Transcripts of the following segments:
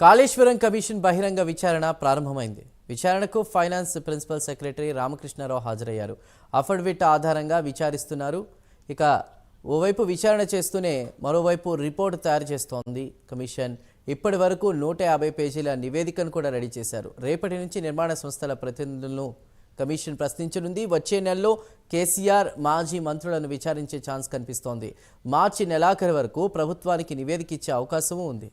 Kaleshwaram commission బహిరంగ విచారణ ప్రారంభమైంది. విచారణకు ఫైనాన్స్ ప్రిన్సిపల్ సెక్రటరీ రామకృష్ణారావు హాజరయ్యారు. అఫిడవిట్ ఆధారంగా విచారిస్తున్నారు. ఇక ఓవైపు విచారణ చేస్తూనే మరోవైపు రిపోర్ట్ తయారు చేస్తోంది కమిషన్. ఇప్పటి వరకు నూట యాభై పేజీల నివేదికను కూడా రెడీ చేశారు. రేపటి నుంచి నిర్మాణ సంస్థల ప్రతినిధులను కమిషన్ ప్రశ్నించనుంది. వచ్చే నెలలో కేసీఆర్ మాజీ మంత్రులను విచారించే ఛాన్స్ కనిపిస్తోంది. మార్చి నెలాఖరు వరకు ప్రభుత్వానికి నివేదిక ఇచ్చే అవకాశమూ ఉంది.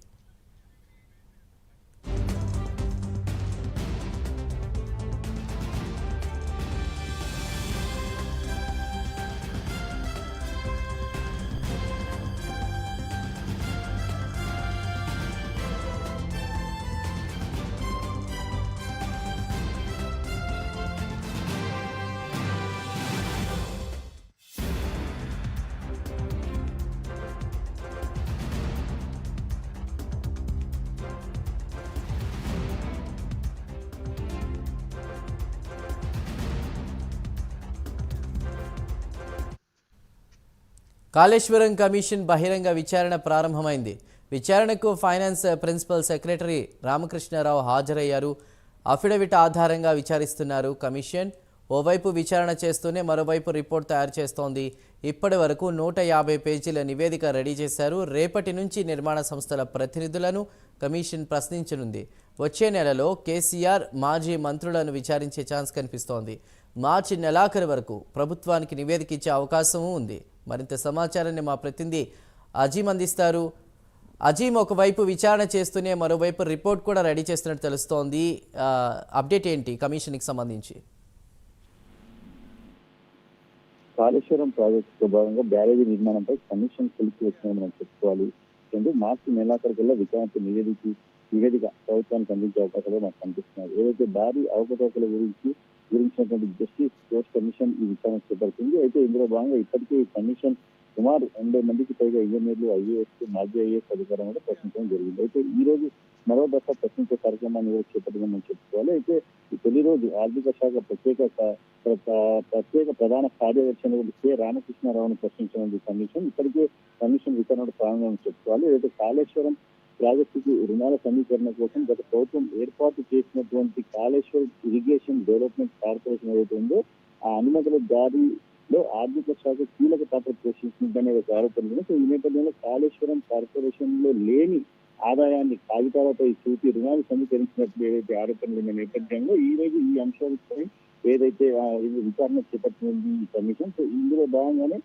కాళేశ్వరం కమిషన్ బహిరంగ విచారణ ప్రారంభమైంది. విచారణకు ఫైనాన్స్ ప్రిన్సిపల్ సెక్రటరీ రామకృష్ణారావు హాజరయ్యారు. అఫిడవిట్ ఆధారంగా విచారిస్తున్నారు కమిషన్. ఓవైపు విచారణ చేస్తూనే మరోవైపు రిపోర్ట్ తయారు చేస్తోంది. ఇప్పటి వరకు నూట యాభై పేజీల నివేదిక రెడీ చేశారు. రేపటి నుంచి నిర్మాణ సంస్థల ప్రతినిధులను కమిషన్ ప్రశ్నించనుంది. వచ్చే నెలలో కేసీఆర్ మాజీ మంత్రులను విచారించే ఛాన్స్ కనిపిస్తోంది. మార్చి నెలాఖరు వరకు ప్రభుత్వానికి నివేదిక ఇచ్చే అవకాశమూ ఉంది. మరింత సమాచారాన్ని మా ప్రతినిధి అజీం అందిస్తారు. అజీం ఒకవైపు విచారణ చేస్తూనే మరోవైపు రిపోర్ట్ కూడా రెడీ చేస్తున్నట్టు తెలుస్తోంది. అప్డేట్ ఏంటి కమిషన్కి సంబంధించి? కాళేశ్వరం ప్రాజెక్టు భాగంగా బ్యారేజీ నిర్మాణంపై కమిషన్ పిలిచి వచ్చిందని మనం చెప్పుకోవాలి. రెండు మార్చి నెలాఖరికల్లా విచారణకు నివేదిక నివేదిక ప్రభుత్వానికి అందించే అవకాశాలు మనకు కనిపిస్తున్నాయి. ఏదైతే భారీ అవకతవకల గురించి గురించినటువంటి జస్టిస్ కోర్ట్ కమిషన్ ఈ విచారణ చేపడుతుంది. అయితే ఇందులో భాగంగా ఇప్పటికే ఈ కమిషన్ సుమారు ఎనభై మందికి పైగా ఇంజనీర్లు ఐఏఎస్ మాజీ ఐఏఎస్ అధికారులు కూడా ప్రశ్నించడం జరిగింది. అయితే ఈ రోజు మరో దశ ప్రశ్నించే కార్యక్రమాన్ని కూడా మనం చెప్పుకోవాలి. అయితే ఈ తొలి రోజు ఆర్థిక శాఖ ప్రత్యేక ప్రత్యేక ప్రధాన కార్యదర్శి అయినటువంటి కె. రామకృష్ణారావును ప్రశ్నించడం కమిషన్ ఇప్పటికే కమిషన్ విచారణ ప్రారంభం చెప్పుకోవాలి. అయితే కాళేశ్వరం ప్రాజెక్టుకు రుణాల సమీకరణ కోసం గత ప్రభుత్వం ఏర్పాటు చేసినటువంటి కాళేశ్వరం ఇరిగేషన్ డెవలప్మెంట్ కార్పొరేషన్ ఏదైతే ఉందో ఆ అనుమతుల దారిలో ఆర్థిక శాఖ కీలక పాత్ర అనే ఒక ఆరోపణ సో ఈ నేపథ్యంలో కాళేశ్వరం కార్పొరేషన్లో లేని ఆదాయాన్ని కాగితాలపై చూపి రుణాలు సమీకరించినట్లు ఏదైతే ఆరోపణలు ఉన్న నేపథ్యంలో ఈ రోజు ఈ అంశాలపై ఏదైతే ఇది విచారణ చేపట్టింది ఈ కమిషన్ సో ఇందులో భాగంగానే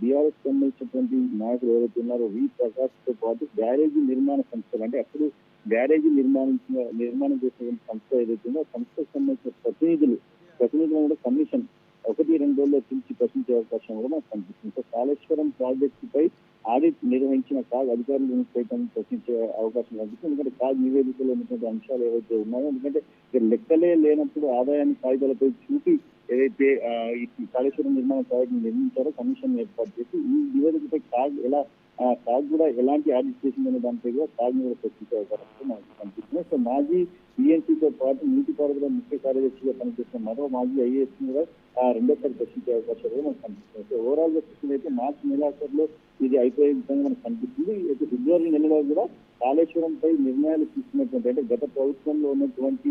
బీఆర్ఎస్ సంబంధించినటువంటి నాయకులు ఎవరైతే ఉన్నారో వి ప్రకాష్తో పాటు బ్యారేజీ నిర్మాణ సంస్థలు అంటే అప్పుడు బ్యారేజీ నిర్మాణించిన నిర్మాణం చేసినటువంటి సంస్థ ఏదైతే ఉందో సంస్థకు సంబంధించిన ప్రతినిధులు ప్రతినిధులను కూడా కమిషన్ ఒకటి రెండు రోజుల్లో పిలిచి ప్రశ్నించే అవకాశం కూడా మనకు కనిపిస్తుంది. సో కాళేశ్వరం ప్రాజెక్టు పై ఆడిట్ నిర్వహించిన కాగ్ అధికారులు సైతం ప్రశ్నించే అవకాశం కనిపిస్తుంది. ఎందుకంటే కాగ్ నివేదికలో ఉన్నటువంటి అంశాలు ఏవైతే ఉన్నాయో ఎందుకంటే ఇక్కడ లెక్కలే లేనప్పుడు ఆదాయాన్ని కాగితాలపై చూపి ఏదైతే ఈ కాళేశ్వరం నిర్మాణ ప్రాజెక్టు నిర్మించారో కమిషన్ ఏర్పాటు చేసి ఈ నివేదికపై కాగ్ ఎలా ఆ, కూడా ఎలాంటి ఆడిట్ చేసిందనే దానిపై కూడా కాగ్ కూడా ప్రశ్నించే అవకాశం మనకు కనిపిస్తుంది. సో మాజీ తో పాటు నీటిపారుదల ముఖ్య కార్యదర్శిగా పనిచేసిన మరో మాజీ ఐఏఎస్ కూడా ఆ, రెండోసారి చర్చించే అవకాశాలు కూడా మనకు కనిపిస్తుంది. సో ఓవరాల్గా చూసుకుంటే మార్చి నెలాఖరులో ఇది అయిపోయే విధంగా మనకు కనిపిస్తుంది. అయితే ఫిబ్రవరి నెలలో కూడా కాళేశ్వరంపై నిర్ణయాలు తీసుకున్నటువంటి అంటే గత ప్రభుత్వంలో ఉన్నటువంటి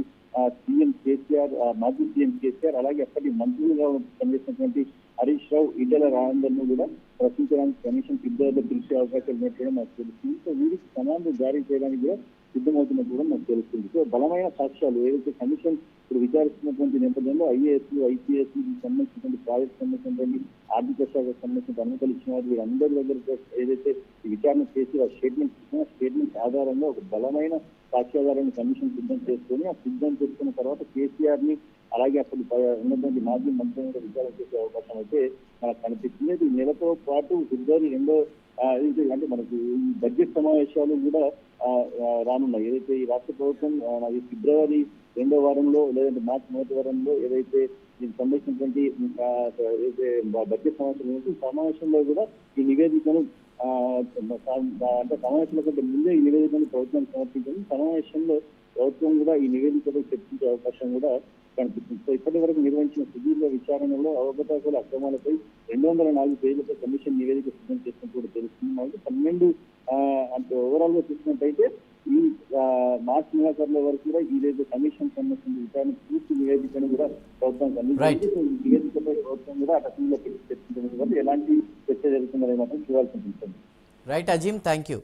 సీఎం కేసీఆర్ మాజీ సీఎం కేసీఆర్ అలాగే అప్పటి మంత్రులుగా పనిచేసినటువంటి హరీష్ రావు ఈటెల రాజేందర్ను కూడా ప్రశ్నించడానికి కమిషన్ ఫిబ్రవరిలో పిలిచే అవకాశాలు ఉన్నట్టు నాకు తెలుస్తుంది. సో వీరికి సమాధానం జారీ చేయడానికి కూడా సిద్ధమవుతున్నట్టు కూడా నాకు తెలుస్తుంది. సో బలమైన సాక్ష్యాలు ఏదైతే కమిషన్ ఇప్పుడు విచారిస్తున్నటువంటి నేపథ్యంలో ఐఏఎస్ ఐపీఎస్ సంబంధించినటువంటి ప్రాజెక్ట్ సంబంధించినటువంటి ఆర్థిక శాఖకు సంబంధించిన అనుమతులు ఇచ్చిన వారు వీరందరి దగ్గర ఏదైతే విచారణ చేసి ఆ స్టేట్మెంట్ ఇచ్చిన స్టేట్మెంట్ ఆధారంగా ఒక బలమైన సాక్ష్యాధారాన్ని కమిషన్ సిద్ధం చేసుకొని ఆ సిద్ధం చేసుకున్న తర్వాత కేసీఆర్ని అలాగే అప్పుడు ఉన్నటువంటి మాజీ మంత్రులను కూడా విచారణ చేసే అవకాశం అయితే మనకు కనిపిస్తుంది. ఈ నెలతో పాటు ఫిబ్రవరి రెండో అంటే మనకి ఈ బడ్జెట్ సమావేశాలు కూడా రానున్నాయి. ఏదైతే ఈ రాష్ట్ర ప్రభుత్వం ఈ ఫిబ్రవరి రెండో వారంలో లేదంటే మార్చి మొదటి వారంలో ఏదైతే దీనికి సంబంధించినటువంటి ఏదైతే బడ్జెట్ సమావేశం సమావేశంలో కూడా ఈ నివేదికను అంటే సమావేశంలో కంటే ముందే ఈ నివేదిక ప్రభుత్వానికి సమర్పించింది సమావేశంలో ప్రభుత్వం కూడా ఈ నివేదికపై చర్చించే అవకాశం కూడా కనిపిస్తుంది. సో ఇప్పటి వరకు నిర్వహించిన సుదీర్ఘ విచారణలో అవకతవకల అక్రమాలపై రెండు వందల నాలుగు పేజీలతో కమిషన్ నివేదిక సిద్ధం చేసినట్టు కూడా తెలుస్తుంది. మనకి పన్నెండు ఆ, అంటే ఓవరాల్గా చూసినట్టయితే ఈ ఆ, మార్చి నెలాఖరుల వరకు కూడా ఇదైతే కమిషన్ సంబంధించిన విచారణ పూర్తి నివేదికను కూడా ప్రభుత్వం. అందించింది. ఈ నివేదికపై ప్రభుత్వం కూడా అసెంబ్లీలో పెట్టి చర్చించడం ఎలాంటి చర్చ జరుగుతుందనే మాత్రం చూడాల్సి ఉంటుంది. Right Azeem thank you